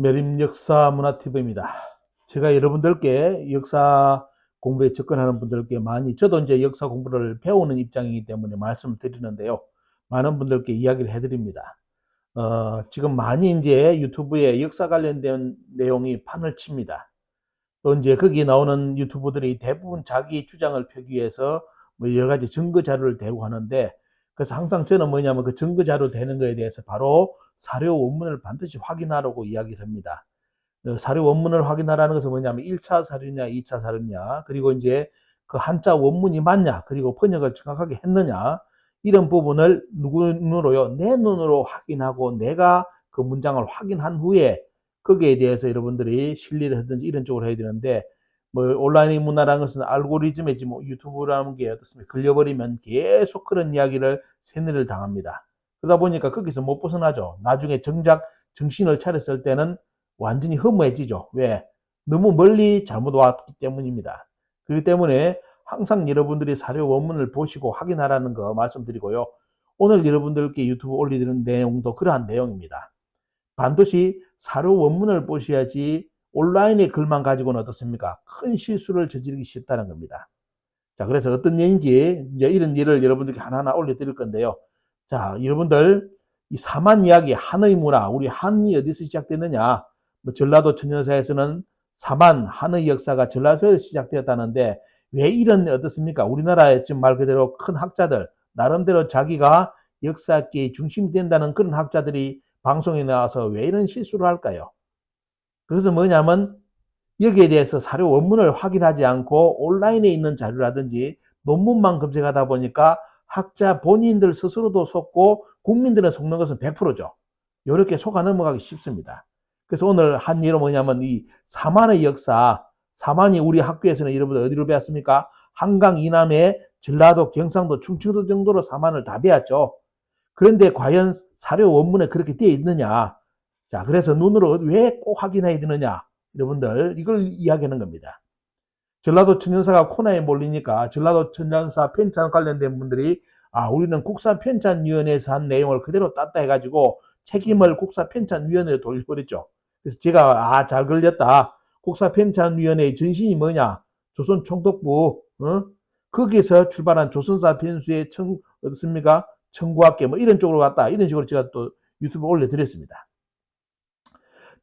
메림 역사 문화TV입니다. 제가 여러분들께 역사 공부에 접근하는 분들께 많이, 저도 이제 역사 공부를 배우는 입장이기 때문에 말씀을 드리는데요. 많은 분들께 이야기를 해드립니다. 어, 지금 많이 이제 유튜브에 역사 관련된 내용이 판을 칩니다. 또 이제 거기 나오는 유튜브들이 대부분 자기 주장을 펴기 위해서 뭐 여러 가지 증거 자료를 대고 하는데 그래서 항상 저는 뭐냐면 그 증거 자료 되는 거에 대해서 바로 사료 원문을 반드시 확인하라고 이야기를 합니다. 어, 사료 원문을 확인하라는 것은 뭐냐면 1차 사료냐, 2차 사료냐, 그리고 이제 그 한자 원문이 맞냐, 그리고 번역을 정확하게 했느냐, 이런 부분을 누구 눈으로요? 내 눈으로 확인하고 내가 그 문장을 확인한 후에 거기에 대해서 여러분들이 실리를 하든지 이런 쪽으로 해야 되는데 뭐 온라인 문화라는 것은 알고리즘이지 뭐 유튜브라는 게 어떻습니까? 걸려버리면 계속 그런 이야기를 세뇌를 당합니다. 그러다 보니까 거기서 못 벗어나죠. 나중에 정작 정신을 차렸을 때는 완전히 허무해지죠. 왜? 너무 멀리 잘못 왔기 때문입니다. 그렇기 때문에 항상 여러분들이 사료 원문을 보시고 확인하라는 거 말씀드리고요. 오늘 여러분들께 유튜브 올리는 내용도 그러한 내용입니다. 반드시 사료 원문을 보셔야지 온라인의 글만 가지고는 어떻습니까? 큰 실수를 저지르기 쉽다는 겁니다. 자, 그래서 어떤 예인지 이제 이런 예를 여러분들께 하나하나 올려드릴 건데요. 자, 여러분들 이 사만 이야기 한의 문화, 우리 한이 어디서 시작됐느냐? 뭐 전라도 천연사에서는 사만 한의 역사가 전라도에서 시작되었다는데 왜 이런 어떻습니까? 우리나라의 지금 말 그대로 큰 학자들 나름대로 자기가 역사계의 중심이 된다는 그런 학자들이 방송에 나와서 왜 이런 실수를 할까요? 그것은 뭐냐면 여기에 대해서 사료 원문을 확인하지 않고 온라인에 있는 자료라든지 논문만 검색하다 보니까 학자 본인들 스스로도 속고 국민들은 속는 것은 100%죠. 이렇게 속아 넘어가기 쉽습니다. 그래서 오늘 한 예로 뭐냐면 이 사만의 역사, 사만이 우리 학교에서는 여러분들 어디로 배웠습니까? 한강 이남에 전라도, 경상도, 충청도 정도로 사만을 다 배웠죠. 그런데 과연 사료 원문에 그렇게 되어 있느냐? 자, 그래서 눈으로 왜 꼭 확인해야 되느냐? 여러분들, 이걸 이야기하는 겁니다. 전라도 천연사가 코너에 몰리니까 전라도 천연사 편찬 관련된 분들이 아, 우리는 국사 편찬위원회에서 한 내용을 그대로 땄다 해가지고 책임을 국사 편찬위원회에 돌려버렸죠. 그래서 제가 아, 잘 걸렸다. 국사 편찬위원회의 전신이 뭐냐? 조선 총독부, 어? 거기서 출발한 조선사 편수의 청, 어떻습니까? 청구학계 뭐 이런 쪽으로 갔다. 이런 식으로 제가 또 유튜브 올려드렸습니다.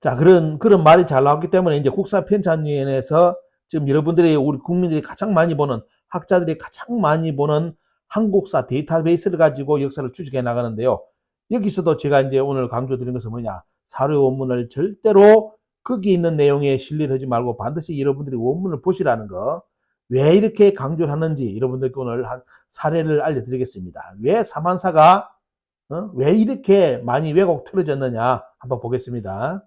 자, 그런, 그런 말이 잘 나왔기 때문에 이제 국사 편찬위원회에서 지금 여러분들이 우리 국민들이 가장 많이 보는 학자들이 가장 많이 보는 한국사 데이터베이스를 가지고 역사를 추적해 나가는데요. 여기서도 제가 이제 오늘 강조드린 것은 뭐냐. 사료 원문을 절대로 거기 있는 내용에 실리를 하지 말고 반드시 여러분들이 원문을 보시라는 거. 왜 이렇게 강조를 하는지 여러분들께 오늘 한 사례를 알려드리겠습니다. 왜 사만사가 어? 왜 이렇게 많이 왜곡 틀어졌느냐 한번 보겠습니다.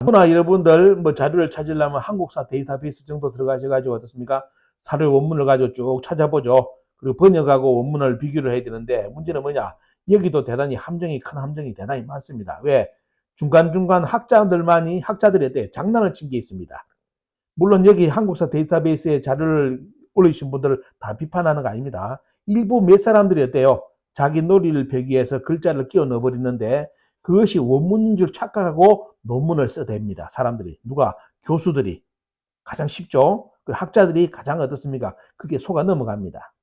아무나 여러분들 뭐 자료를 찾으려면 한국사 데이터베이스 정도 들어가셔가지고 어떻습니까? 사료 원문을 가지고 쭉 찾아보죠. 그리고 번역하고 원문을 비교를 해야 되는데 문제는 뭐냐? 여기도 대단히 함정이 큰 함정이 대단히 많습니다. 왜? 중간중간 학자들만이 학자들에 대해 장난을 친 게 있습니다. 물론 여기 한국사 데이터베이스에 자료를 올리신 분들을 다 비판하는 거 아닙니다. 일부 몇 사람들이 어때요? 자기 놀이를 펴기 위해서 글자를 끼워 넣어버리는데 그것이 원문인 줄 착각하고 논문을 써댑니다. 사람들이. 누가? 교수들이. 가장 쉽죠? 그 학자들이 가장 어떻습니까? 그게 속아 넘어갑니다.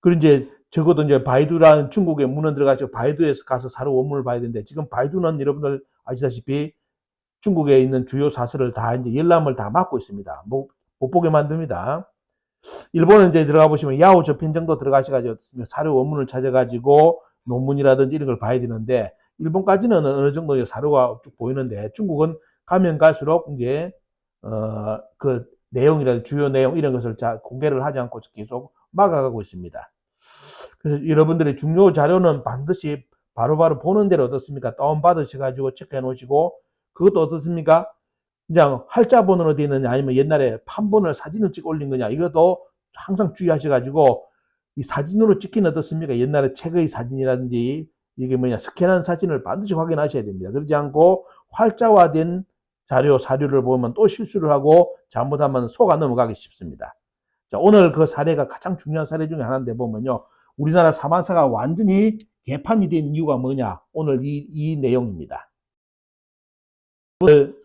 그리고 이제 적어도 이제 바이두라는 중국의 문헌 들어가서 바이두에서 가서 사료 원문을 봐야 되는데 지금 바이두는 여러분들 아시다시피 중국에 있는 주요 사설을 다 이제 열람을 다 막고 있습니다. 못, 못 보게 만듭니다. 일본은 이제 들어가 보시면 야오 저편 정도 들어가셔가지고 사료 원문을 찾아가지고 논문이라든지 이런 걸 봐야 되는데 일본까지는 어느 정도 사료가 쭉 보이는데 중국은 가면 갈수록 이제 어, 그 내용이라든 주요 내용 이런 것을 자, 공개를 하지 않고 계속 막아가고 있습니다. 그래서 여러분들의 중요 자료는 반드시 바로바로 바로 보는 대로 어떻습니까? 다운받으셔가지고 체크해 놓으시고 그것도 어떻습니까? 그냥 할자본으로 되어 있느냐 아니면 옛날에 판본을 사진을 찍어 올린 거냐 이것도 항상 주의하셔가지고 이 사진으로 찍긴 어떻습니까? 옛날에 책의 사진이라든지 이게 뭐냐 스캔한 사진을 반드시 확인하셔야 됩니다. 그러지 않고 활자화된 자료, 사료를 보면 또 실수를 하고 잘못하면 속아 넘어가기 쉽습니다. 자, 오늘 그 사례가 가장 중요한 사례 중에 하나인데 보면요. 우리나라 사만사가 완전히 개판이 된 이유가 뭐냐? 오늘 이, 이 내용입니다. 오늘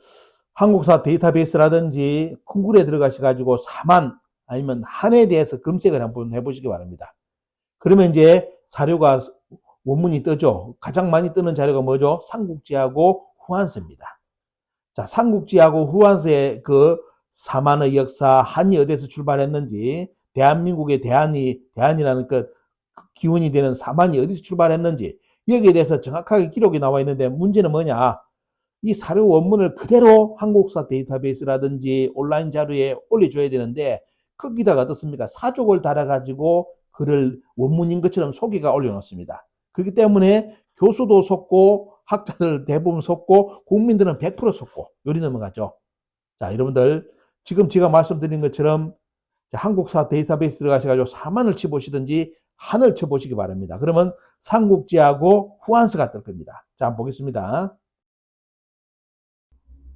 한국사 데이터베이스라든지 구글에 들어가셔가지고 사만 아니면 한에 대해서 검색을 한번 해보시기 바랍니다. 그러면 이제 사료가 원문이 뜨죠. 가장 많이 뜨는 자료가 뭐죠? 삼국지하고 후한서입니다. 자, 삼국지하고 후한서의 그 사만의 역사, 한이 어디서 출발했는지, 대한민국의 대한이, 대한이라는 그 기원이 되는 사만이 어디서 출발했는지, 여기에 대해서 정확하게 기록이 나와 있는데 문제는 뭐냐? 이 사료 원문을 그대로 한국사 데이터베이스라든지 온라인 자료에 올려줘야 되는데, 거기다가 어떻습니까? 사족을 달아가지고 글을 원문인 것처럼 소개가 올려놓습니다. 그렇기 때문에 교수도 속고 학자들 대부분 속고 국민들은 100% 속고 요리 넘어가죠. 자, 여러분들 지금 제가 말씀드린 것처럼 한국사 데이터베이스 들어가셔가지고 사만을 쳐보시든지 한을 쳐보시기 바랍니다. 그러면 삼국지하고 후한스가 뜰 겁니다. 자, 한번 보겠습니다.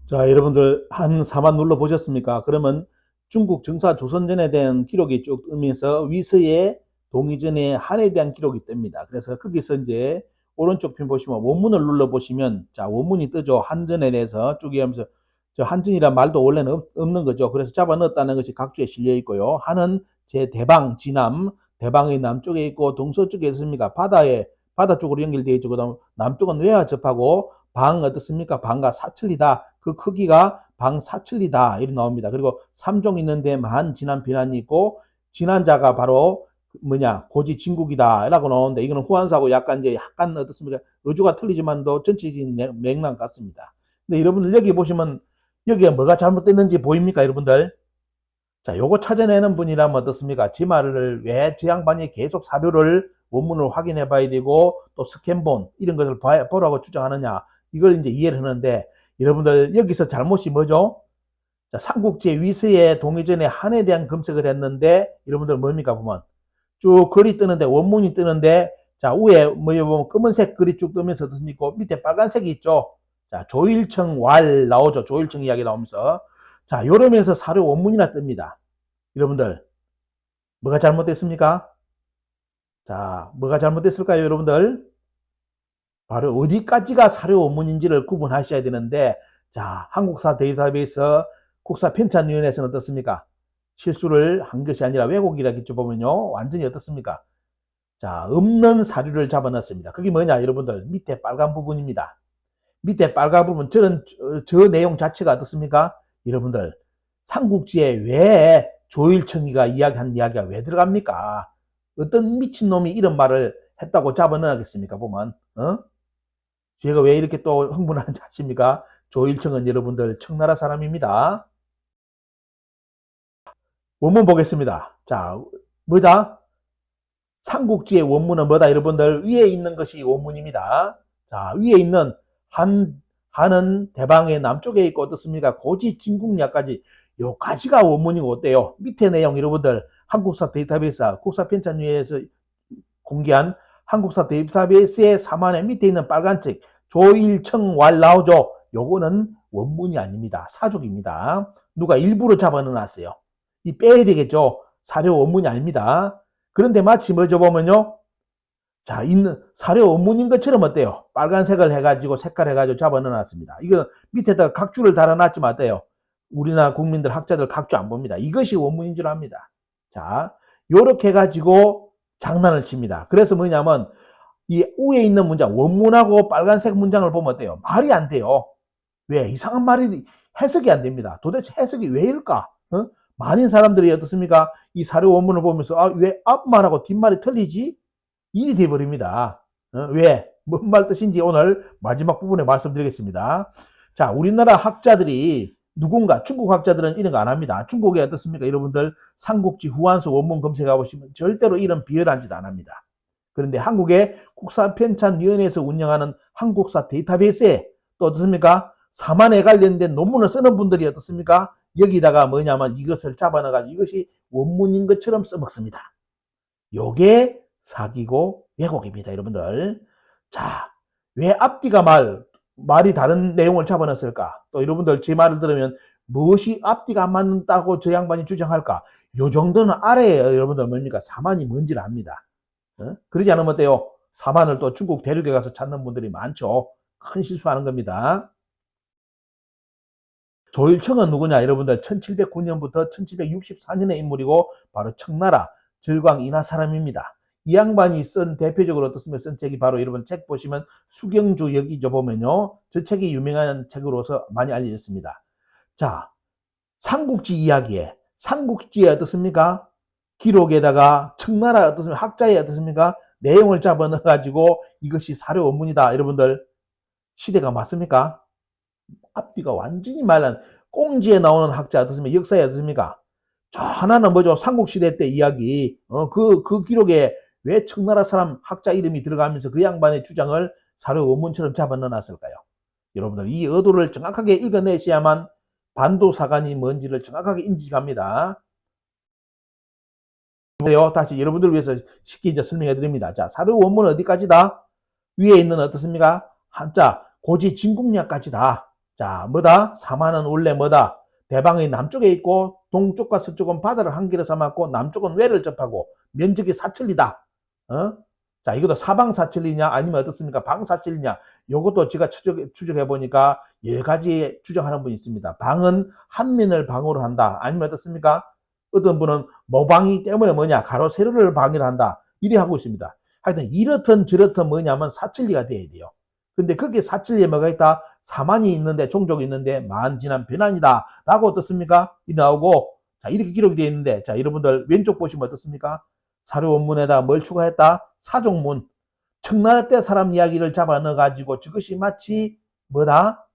자, 여러분들 한 사만 눌러 보셨습니까? 그러면 중국 정사 조선전에 대한 기록이 쭉 뜨면서 위서의 동의전의 한에 대한 기록이 뜹니다. 그래서 거기서 이제 오른쪽 편 보시면 원문을 눌러 보시면 자 원문이 뜨죠. 한전에 대해서 쭉 하면서 저 한전이란 말도 원래는 없, 없는 거죠. 그래서 잡아 넣었다는 것이 각주에 실려 있고요. 한은 제 대방 진남 대방의 남쪽에 있고 동서쪽에 있습니까? 바다에 바다 쪽으로 연결되어 있죠. 그다음 남쪽은 외와 접하고 방 어떻습니까? 방과 사천리다. 그 크기가 방 사천리다. 이렇게 나옵니다. 그리고 삼종 있는 데 만 진한 비난이 있고 진한자가 바로 뭐냐 고지 진국이다라고 나오는데 이거는 후한사고 약간 이제 약간 어떻습니까? 어조가 틀리지만도 전체적인 맥락 같습니다. 근데 여러분들 여기 보시면 여기에 뭐가 잘못됐는지 보입니까, 여러분들? 자, 요거 찾아내는 분이라면 어떻습니까? 지 말을 왜 저 양반이 계속 사료를 원문을 확인해 봐야 되고 또 스캔본 이런 것을 봐, 보라고 주장하느냐 이걸 이제 이해를 하는데 여러분들 여기서 잘못이 뭐죠? 자, 삼국지 위서의 동의전에 한에 대한 검색을 했는데 여러분들 뭡니까 보면 쭉 글이 뜨는데 원문이 뜨는데 자 위에 뭐 보면 검은색 글이 쭉 뜨면서 어떻습니까? 밑에 빨간색이 있죠. 자 조일청 왈 나오죠. 조일청 이야기 나오면서 자 이러면서 사료 원문이나 뜹니다. 여러분들 뭐가 잘못됐습니까? 자 뭐가 잘못됐을까요, 여러분들? 바로 어디까지가 사료 원문인지를 구분하셔야 되는데 자 한국사 데이터베이스 국사 편찬위원회에서는 어떻습니까? 실수를 한 것이 아니라 왜곡이라겠죠 보면요. 완전히 어떻습니까? 자, 없는 사료를 잡아놨습니다. 그게 뭐냐, 여러분들. 밑에 빨간 부분입니다. 밑에 빨간 부분, 저는, 저, 저 내용 자체가 어떻습니까? 여러분들, 삼국지에 왜 조일청이가 이야기한 이야기가 왜 들어갑니까? 어떤 미친놈이 이런 말을 했다고 잡아넣겠습니까, 보면, 어? 제가 왜 이렇게 또 흥분하는지 아십니까? 조일청은 여러분들 청나라 사람입니다. 원문 보겠습니다. 자, 뭐다? 삼국지의 원문은 뭐다? 여러분들 위에 있는 것이 원문입니다. 자, 위에 있는 한 한은 대방의 남쪽에 있고 어떻습니까? 고지 진국야까지 요까지가 원문이고 어때요? 밑에 내용 여러분들 한국사 데이터베이스 국사 편찬위에서 공개한 한국사 데이터베이스의 3안에 밑에 있는 빨간 책 조일청 왈 나오죠? 요거는 원문이 아닙니다. 사족입니다. 누가 일부러 잡아 넣어놨어요. 이 빼야 되겠죠. 사료 원문이 아닙니다. 그런데 마치 뭐죠 보면요. 자, 있는 사료 원문인 것처럼 어때요? 빨간색을 해가지고 색깔 해가지고 잡아 넣어놨습니다. 이거 밑에다가 각주를 달아놨지만 어때요? 우리나라 국민들 학자들 각주 안 봅니다. 이것이 원문인 줄 압니다. 자, 요렇게 해가지고 장난을 칩니다. 그래서 뭐냐면 이 위에 있는 문장 원문하고 빨간색 문장을 보면 어때요? 말이 안 돼요. 왜? 이상한 말이 해석이 안 됩니다. 도대체 해석이 왜일까? 어? 많은 사람들이 어떻습니까? 이 사료 원문을 보면서 아, 왜 앞말하고 뒷말이 틀리지? 일이 돼버립니다. 어, 왜? 뭔 말 뜻인지 오늘 마지막 부분에 말씀드리겠습니다. 자, 우리나라 학자들이 누군가 중국 학자들은 이런 거 안 합니다. 중국에 어떻습니까? 여러분들 삼국지 후한서 원문 검색해 보시면 절대로 이런 비열한 짓 안 합니다. 그런데 한국의 국사편찬위원회에서 운영하는 한국사 데이터베이스에 또 어떻습니까? 사만에 관련된 논문을 쓰는 분들이 어떻습니까? 여기다가 뭐냐면 이것을 잡아넣어가지고 이것이 원문인 것처럼 써먹습니다. 요게 사기고 왜곡입니다, 여러분들. 자, 왜 앞뒤가 말, 말이 다른 내용을 잡아넣었을까? 또 여러분들 제 말을 들으면 무엇이 앞뒤가 안 맞는다고 저 양반이 주장할까? 요 정도는 알아야 여러분들 뭡니까? 사만이 뭔지를 압니다. 어? 그러지 않으면 어때요? 사만을 또 중국 대륙에 가서 찾는 분들이 많죠. 큰 실수하는 겁니다. 조일청은 누구냐? 여러분들 1709년부터 1764년의 인물이고 바로 청나라 절광 인하 사람입니다. 이 양반이 쓴 대표적으로 어떻습니까? 쓴 책이 바로 여러분 책 보시면 수경주 여기죠 보면요. 저 책이 유명한 책으로서 많이 알려졌습니다. 자, 삼국지 이야기에 삼국지에 어떻습니까? 기록에다가 청나라 어떻습니까? 학자에 어떻습니까? 내용을 잡아 넣어 가지고 이것이 사료 원문이다. 여러분들 시대가 맞습니까? 앞뒤가 완전히 말란 꽁지에 나오는 학자 어떻습니까? 역사에 어떻습니까? 저 하나는 뭐죠? 삼국시대 때 이야기, 어, 그, 그 기록에 왜 청나라 사람 학자 이름이 들어가면서 그 양반의 주장을 사료 원문처럼 잡아 넣어놨을까요? 여러분들 이 의도를 정확하게 읽어내셔야만 반도사관이 뭔지를 정확하게 인지갑니다. 다시 여러분들 위해서 쉽게 이제 설명해 드립니다. 자, 사료 원문 어디까지다? 위에 있는 어떻습니까? 한자, 고지 진국략까지다. 자, 뭐다? 사만은 원래 뭐다? 대방의 남쪽에 있고 동쪽과 서쪽은 바다를 한 길에 삼았고 남쪽은 외를 접하고 면적이 사천리다. 어? 자, 이것도 사방 사천리냐 아니면 어떻습니까? 방 사천리냐? 요것도 제가 추적, 추적해 보니까 여러 가지 주장하는 분이 있습니다. 방은 한 면을 방으로 한다. 아니면 어떻습니까? 어떤 분은 모방이 때문에 뭐냐? 가로 세로를 방해를 한다. 이래 하고 있습니다. 하여튼 이렇든 저렇든 뭐냐면 사천리가 돼야 돼요. 근데 거기에 사천리에 뭐가 있다? 사만이 있는데 종족이 있는데 만 지난 변환이다 라고 어떻습니까? 이 나오고 자 이렇게 기록이 되어 있는데 자 여러분들 왼쪽 보시면 어떻습니까? 사료 원문에다 뭘 추가했다? 사종문 청나라 때 사람 이야기를 잡아 넣어 가지고 저것이 마치 뭐다?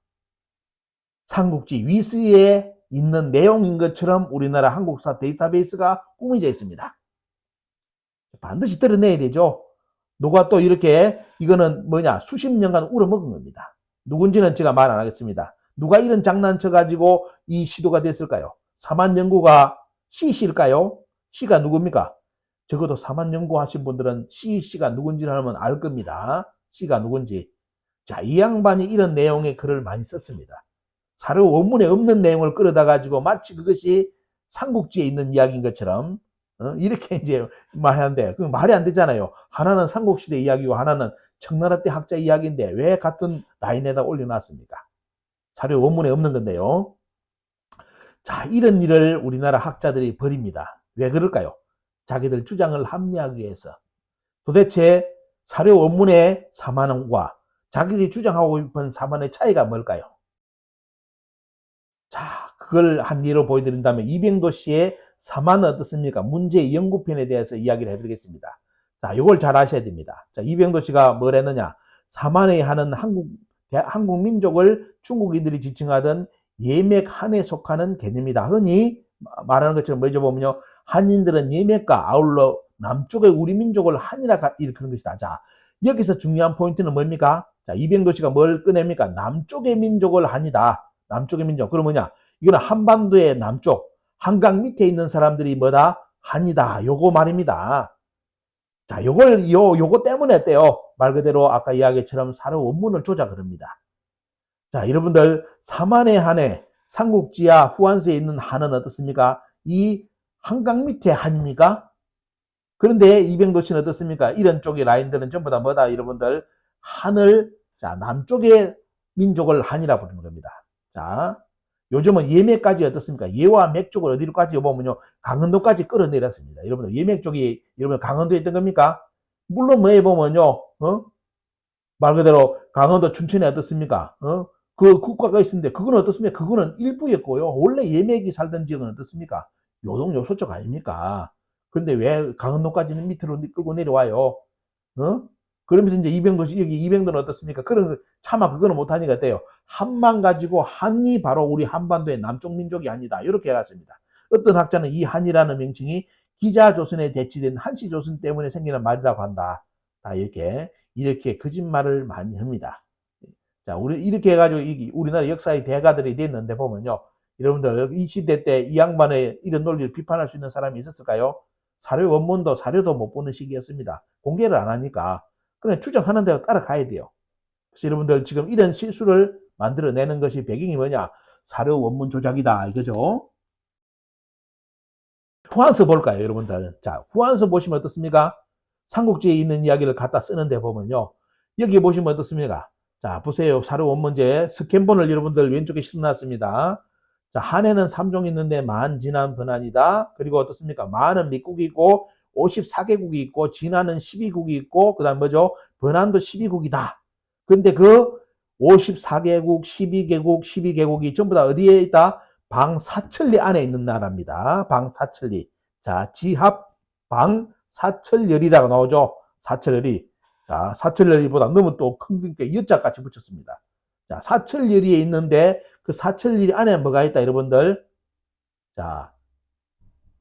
삼국지 위스에 있는 내용인 것처럼 우리나라 한국사 데이터베이스가 꾸며져 있습니다. 반드시 드러내야 되죠. 누가 또 이렇게 이거는 뭐냐 수십 년간 우려먹은 겁니다. 누군지는 제가 말 안 하겠습니다. 누가 이런 장난쳐 가지고 이 시도가 됐을까요? 사만 연구가 C씨일까요? C가 누굽니까? 적어도 사만 연구 하신 분들은 C, C가 누군지를 하면 알 겁니다. C가 누군지. 자, 이 양반이 이런 내용의 글을 많이 썼습니다. 사료 원문에 없는 내용을 끌어다 가지고 마치 그것이 삼국지에 있는 이야기인 것처럼 어? 이렇게 이제 말하는데 그 말이 안 되잖아요. 하나는 삼국시대 이야기고 하나는 청나라 때 학자 이야기인데 왜 같은 라인에다 올려놨습니까? 사료 원문에 없는 건데요. 자, 이런 일을 우리나라 학자들이 벌입니다. 왜 그럴까요? 자기들 주장을 합리하기 위해서. 도대체 사료 원문의 사만원과 자기들이 주장하고 싶은 사만의 차이가 뭘까요? 자, 그걸 한 예로 보여드린다면 이병도 씨의 사만은 어떻습니까? 문제 연구편에 대해서 이야기를 해드리겠습니다. 자, 이걸 잘 아셔야 됩니다. 자, 이병도 씨가 뭘 했느냐? 사만에 하는 한국, 한국 민족을 중국인들이 지칭하던 예맥 한에 속하는 개념이다. 흔히 말하는 것처럼 뭐죠 보면요. 한인들은 예맥과 아울러 남쪽의 우리 민족을 한이라 일컫는 것이다. 자, 여기서 중요한 포인트는 뭡니까? 자, 이병도 씨가 뭘 꺼냅니까? 남쪽의 민족을 한이다. 남쪽의 민족. 그럼 뭐냐? 이거는 한반도의 남쪽, 한강 밑에 있는 사람들이 뭐다? 한이다. 요거 말입니다. 자, 요걸, 요, 요거 때문에 어때요? 말 그대로 아까 이야기처럼 사료 원문을 조작을 합니다. 자, 여러분들, 사만의 한에, 삼국지야 후한서에 있는 한은 어떻습니까? 이 한강 밑에 한입니까? 그런데 이병도치는 어떻습니까? 이런 쪽의 라인들은 전부 다 뭐다, 여러분들? 한을, 자, 남쪽의 민족을 한이라 부르는 겁니다. 자, 요즘은 예맥까지 어떻습니까? 예와 맥 쪽을 어디로까지 보면요. 강원도까지 끌어내렸습니다. 여러분들, 예맥 쪽이, 여러분 강원도에 있던 겁니까? 물론 뭐에 보면요, 어? 말 그대로 강원도 춘천에 어떻습니까? 어? 그 국가가 있는데 그건 어떻습니까? 그거는 일부였고요. 원래 예맥이 살던 지역은 어떻습니까? 요동 요소 쪽 아닙니까? 그런데 왜 강원도까지는 밑으로 끌고 내려와요? 어? 그러면서 이제 이병도 여기 이병도는 어떻습니까? 그런 차마 그거는 못하니까 어때요? 한만 가지고 한이 바로 우리 한반도의 남쪽 민족이 아니다. 이렇게 해갔습니다. 어떤 학자는 이 한이라는 명칭이 기자 조선에 대치된 한시 조선 때문에 생기는 말이라고 한다. 다 이렇게 이렇게 거짓말을 많이 합니다. 자, 우리 이렇게 해가지고 이 우리나라 역사의 대가들이 됐는데 보면요, 여러분들 이 시대 때 이 양반의 이런 논리를 비판할 수 있는 사람이 있었을까요? 사료 원문도 사료도 못 보는 시기였습니다. 공개를 안 하니까 그냥 추정하는 대로 따라가야 돼요. 그래서 여러분들 지금 이런 실수를 만들어내는 것이 배경이 뭐냐? 사료 원문 조작이다 이거죠. 후한서 볼까요, 여러분들? 자, 후한서 보시면 어떻습니까? 삼국지에 있는 이야기를 갖다 쓰는데 보면요. 여기 보시면 어떻습니까? 자, 보세요. 사료 원문제 스캔본을 여러분들 왼쪽에 실어놨습니다. 자, 한해는 3종 있는데 만, 진한, 번안이다. 그리고 어떻습니까? 만은 미국이 있고 54개국이 있고 진화는 12국이 있고 그다음 뭐죠? 번안도 12국이다. 근데 그 54개국, 12개국, 12개국이 전부 다 어디에 있다? 방사천리 안에 있는 나라입니다. 방사천리. 자, 지합 방사천열이라고 나오죠. 사천열이. 자, 사천열이보다 너무 또 큰 게 여자 같이 붙였습니다. 자, 사천열이에 있는데 그 사천리 안에 뭐가 있다, 여러분들? 자,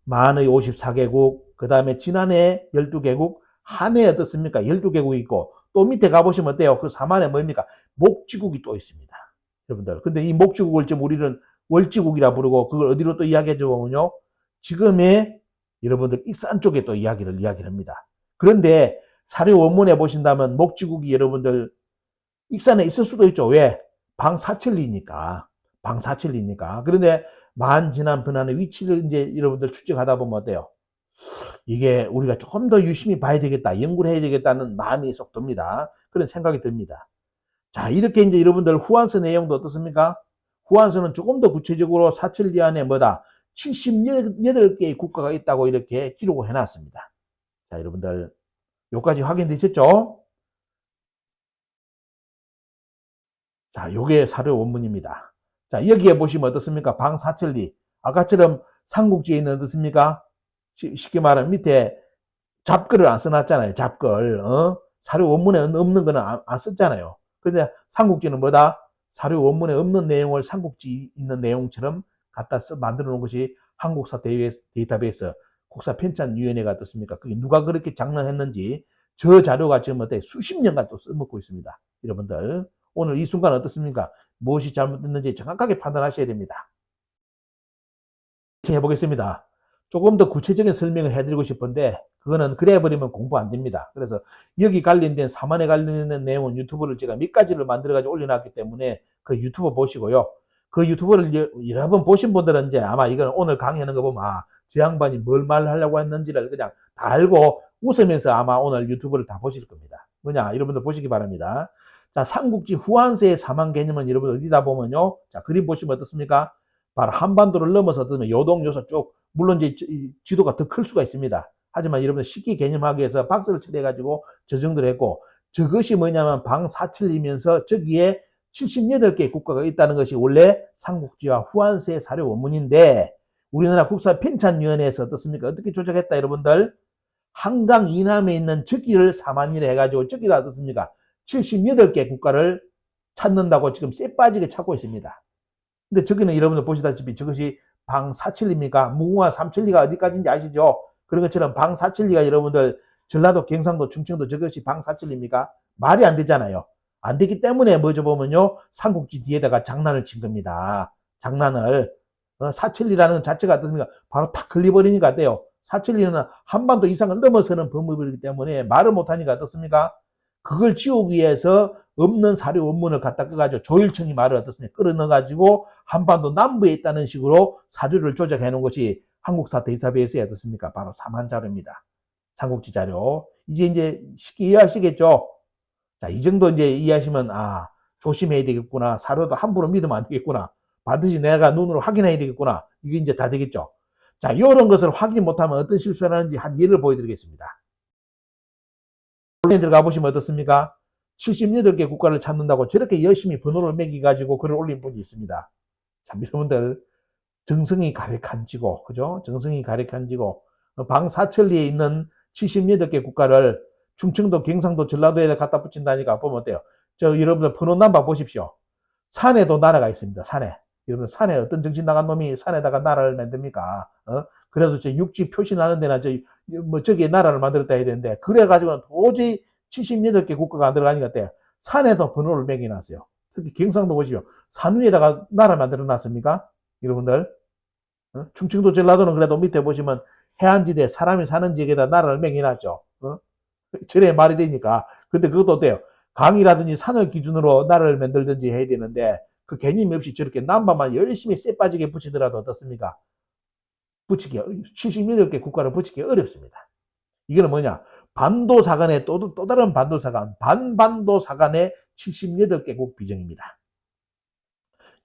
만의 54개국, 그 다음에 지난해 12개국, 한 해 어떻습니까? 12개국이 있고, 또 밑에 가보시면 어때요? 그 4만에 뭡니까? 목지국이 또 있습니다. 여러분들. 근데 이 목지국을 지금 우리는 월지국이라 부르고, 그걸 어디로 또 이야기해 주면요? 지금의 여러분들 익산 쪽에 또 이야기를 이야기를 합니다. 그런데 사료 원문에 보신다면 목지국이 여러분들 익산에 있을 수도 있죠. 왜? 방사천리니까. 방사천리니까. 그런데 만 지난 분한의 위치를 이제 여러분들 추적하다 보면 어때요? 이게 우리가 조금 더 유심히 봐야 되겠다, 연구를 해야 되겠다는 마음이 쏙 듭니다. 그런 생각이 듭니다. 자, 이렇게 이제 여러분들 후한서 내용도 어떻습니까? 후한서는 조금 더 구체적으로 사천리 안에 뭐다? 78개의 국가가 있다고 이렇게 기록을 해놨습니다. 자, 여러분들, 요까지 확인되셨죠? 자, 요게 사료 원문입니다. 자, 여기에 보시면 어떻습니까? 방사천리. 아까처럼 삼국지에 있는 어떻습니까? 쉽게 말하면 밑에 잡글을 안 써놨잖아요. 잡글. 어? 사료 원문에 없는 거는 안, 안 썼잖아요. 근데 삼국지는 뭐다? 사료 원문에 없는 내용을 삼국지 있는 내용처럼 갖다 써 만들어 놓은 것이 한국사 데이터베이스 국사 편찬위원회가 어떻습니까? 그게 누가 그렇게 장난했는지 저 자료가 지금 어때 수십 년간 또 써먹고 있습니다. 여러분들 오늘 이 순간 어떻습니까? 무엇이 잘못됐는지 정확하게 판단하셔야 됩니다. 해보겠습니다. 조금 더 구체적인 설명을 해드리고 싶은데 그거는 그래 버리면 공부 안 됩니다. 그래서 여기 관련된 사만에 관련된 내용은 유튜브를 제가 몇 가지를 만들어 가지고 올려놨기 때문에 그 유튜브 보시고요. 그 유튜브를 여러 번 보신 분들은 이제 아마 이건 오늘 강의하는 거 보면 아, 저 양반이 뭘 말하려고 했는지를 그냥 다 알고 웃으면서 아마 오늘 유튜브를 다 보실 겁니다. 뭐냐 여러분들 보시기 바랍니다. 자 삼국지 후한세의 사망 개념은 여러분 어디다 보면요. 자 그림 보시면 어떻습니까? 바로 한반도를 넘어서 뜨면 요동 요소 쭉 물론 이제 지도가 더 클 수가 있습니다. 하지만 여러분들 쉽게 개념하기 위해서 박스를 처리해가지고 저 정도로 했고 저것이 뭐냐면 방사천리면서 저기에 78개 국가가 있다는 것이 원래 삼국지와 후한세 사료 원문인데 우리나라 국사 편찬위원회에서 어떻습니까? 어떻게 조작했다 여러분들? 한강 이남에 있는 저기를 사만일 해가지고 저기가 어떻습니까? 78개 국가를 찾는다고 지금 쎄 빠지게 찾고 있습니다. 근데 저기는 여러분들 보시다시피 저것이 방사천리입니까? 무궁화 삼천리가 어디까지인지 아시죠? 그런 것처럼 방사천리가 여러분들 전라도, 경상도, 충청도 저것이 방사천리입니까? 말이 안 되잖아요. 안 되기 때문에 뭐죠 보면요. 삼국지 뒤에다가 장난을 친 겁니다. 장난을. 어, 사천리라는 자체가 어떻습니까? 바로 탁 걸려버리니까 어때요? 사천리는 한반도 이상을 넘어서는 법무이기 때문에 말을 못하니까 어떻습니까? 그걸 지우기 위해서 없는 사료 원문을 갖다 꺼가지고 조일청이 말을 어떻습니까? 끌어넣어가지고 한반도 남부에 있다는 식으로 사료를 조작해 놓은 것이 한국사 데이터베이스에 어떻습니까? 바로 사만 자료입니다. 삼국지 자료. 이제 이제 쉽게 이해하시겠죠? 자, 이 정도 이제 이해하시면, 아, 조심해야 되겠구나. 사료도 함부로 믿으면 안 되겠구나. 반드시 내가 눈으로 확인해야 되겠구나. 이게 이제 다 되겠죠. 자, 이런 것을 확인 못하면 어떤 실수를 하는지 한 예를 보여드리겠습니다. 온라인 들어가 보시면 어떻습니까? 78개 국가를 찾는다고 저렇게 열심히 번호를 매기가지고 글을 올린 분이 있습니다. 참, 여러분들, 정성이 가득한지고, 그죠? 정성이 가득한지고, 방사천리에 있는 78개 국가를 충청도, 경상도, 전라도에 갖다 붙인다니까 보면 어때요? 저 여러분들 번호 남바 보십시오. 산에도 나라가 있습니다. 산에. 여러분 산에 어떤 정신 나간 놈이 산에다가 나라를 만듭니까? 어? 그래도 저 육지 표시 나는 데나 저, 뭐 저기에 나라를 만들었다 해야 되는데, 그래가지고는 도저히 78개 국가가 안 들어가니까 어때요? 산에도 번호를 매겨놨어요. 특히 경상도 보시오. 산 위에다가 나라 만들어 놨습니까? 여러분들. 어? 충청도 전라도는 그래도 밑에 보시면 해안지대 사람이 사는 지역에다 나라를 매겨놨죠. 어? 절에 말이 되니까. 근데 그것도 어때요? 강이라든지 산을 기준으로 나라를 만들든지 해야 되는데 그 개념이 없이 저렇게 남바만 열심히 쎄 빠지게 붙이더라도 어떻습니까? 붙이기, 78개 국가를 붙이기 어렵습니다. 이거는 뭐냐? 반도사간의 또, 또 다른 반도사간, 반반도사간의 78개국 비정입니다.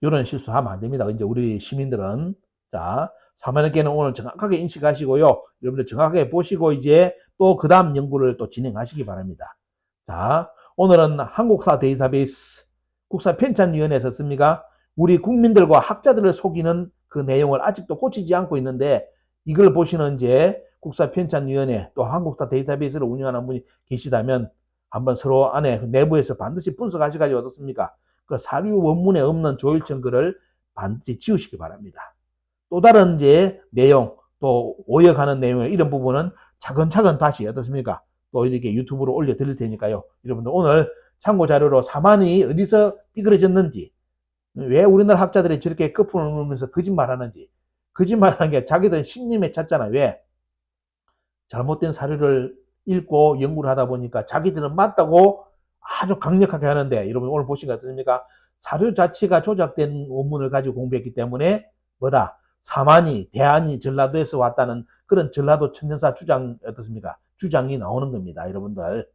이런 실수하면 안 됩니다. 이제 우리 시민들은 자 사만의께는 오늘 정확하게 인식하시고요. 여러분들 정확하게 보시고 이제 또 그 다음 연구를 또 진행하시기 바랍니다. 자 오늘은 한국사 데이터베이스 국사 편찬위원회에서 씁니까? 우리 국민들과 학자들을 속이는 그 내용을 아직도 고치지 않고 있는데 이걸 보시는 이제 국사 편찬위원회 또 한국사 데이터베이스를 운영하는 분이 계시다면 한번 서로 안에 그 내부에서 반드시 분석하셔가지고 어떻습니까? 그 사류 원문에 없는 조율청 글을 반드시 지우시기 바랍니다. 또 다른 이제 내용 또 오역하는 내용의 이런 부분은 차근차근 다시 어떻습니까? 또 이렇게 유튜브로 올려 드릴 테니까요. 여러분들 오늘 참고 자료로 사만이 어디서 삐그러졌는지 왜 우리나라 학자들이 저렇게 거품을 누면서 거짓말하는지 거짓말하는 게 자기들 신님에 찾잖아. 왜? 잘못된 사료를 읽고 연구를 하다 보니까 자기들은 맞다고 아주 강력하게 하는데 여러분 오늘 보신 것 같습니까? 사료 자체가 조작된 원문을 가지고 공부했기 때문에 뭐다? 사만이 대안이 전라도에서 왔다는 그런 전라도 천년사 주장 어떻습니까? 주장이 나오는 겁니다. 여러분들.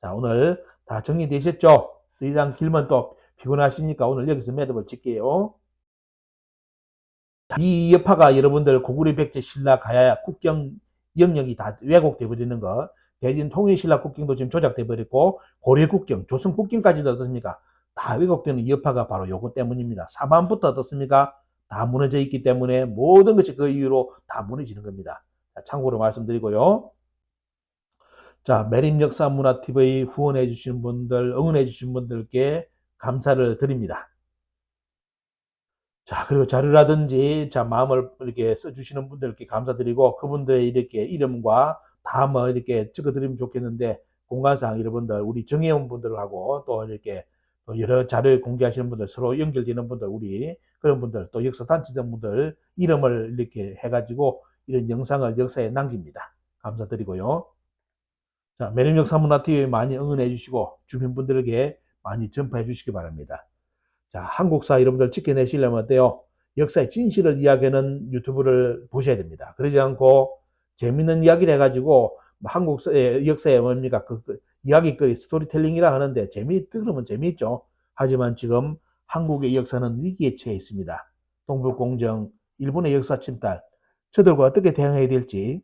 자 오늘 다 정리되셨죠? 더 이상 길면 또 피곤하시니까 오늘 여기서 매듭을 짓게요. 이 여파가 여러분들 고구려 백제 신라 가야 국경 영역이 다 왜곡돼 버리는 거. 대진 통일 신라 국경도 지금 조작돼 버렸고 고려 국경 조선 국경까지도 어떻습니까? 다 왜곡되는 여파가 바로 요거 때문입니다. 사만부터 어떻습니까? 다 무너져 있기 때문에 모든 것이 그 이유로 다 무너지는 겁니다. 자, 참고로 말씀드리고요. 자 매림 역사 문화 TV 후원해 주시는 분들 응원해 주신 분들께 감사를 드립니다 자, 그리고 자료라든지, 자, 마음을 이렇게 써주시는 분들께 감사드리고, 그분들의 이렇게 이름과 다음을 이렇게 적어드리면 좋겠는데, 공간상 여러분들, 우리 정혜원 분들하고 또 이렇게 또 여러 자료를 공개하시는 분들, 서로 연결되는 분들, 우리 그런 분들, 또 역사 단체장 분들 이름을 이렇게 해가지고 이런 영상을 역사에 남깁니다. 감사드리고요. 자, 매력 역사 문화 TV 많이 응원해 주시고, 주변 분들에게 많이 전파해 주시기 바랍니다. 자, 한국사 여러분들 지켜내시려면 어때요? 역사의 진실을 이야기하는 유튜브를 보셔야 됩니다. 그러지 않고 재밌는 이야기를 해가지고 뭐 한국의 역사에 뭡니까? 그, 그 이야기거리 스토리텔링이라 하는데 재미 들으면 재미있죠. 하지만 지금 한국의 역사는 위기에 처해 있습니다. 동북공정, 일본의 역사 침탈, 저들과 어떻게 대응해야 될지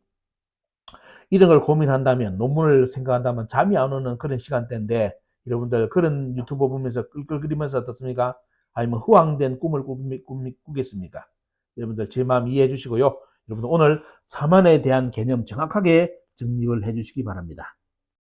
이런 걸 고민한다면 논문을 생각한다면 잠이 안 오는 그런 시간대인데 여러분들 그런 유튜브 보면서 끌끌거리면서 어떻습니까? 아니면 후황된 꿈을 꾸미, 꾸겠습니까? 여러분들 제 마음 이해해 주시고요. 여러분들 오늘 사만에 대한 개념 정확하게 정립을 해 주시기 바랍니다.